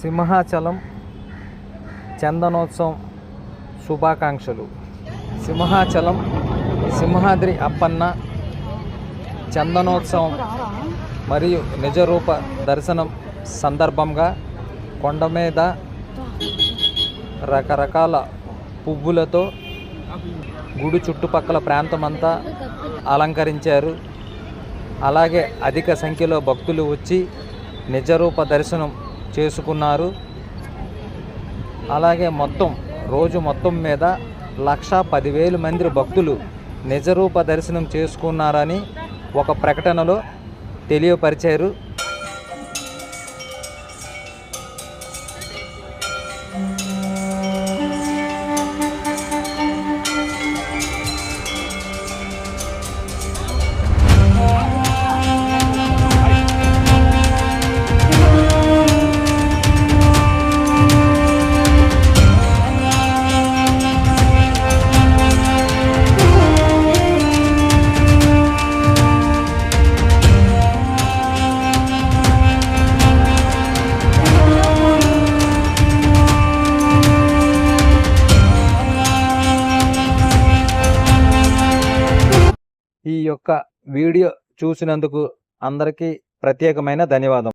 సింహాచలం చందనోత్సవం శుభాకాంక్షలు. సింహాచలం సింహాద్రి అప్పన్న చందనోత్సవం మరియు నిజరూప దర్శనం సందర్భంగా కొండ మీద రకరకాల పువ్వులతో గుడి చుట్టుపక్కల ప్రాంతమంతా అలంకరించారు. అలాగే అధిక సంఖ్యలో భక్తులు వచ్చి నిజరూప దర్శనం చేసుకున్నారు. అలాగే మొత్తం రోజు మొత్తం మీద లక్ష పదివేల మంది భక్తులు నిజరూప దర్శనం చేసుకున్నారని ఒక ప్రకటనలో తెలియపరిచారు. ఈ యొక్క వీడియో చూసినందుకు అందరికీ ప్రత్యేకమైన ధన్యవాదం.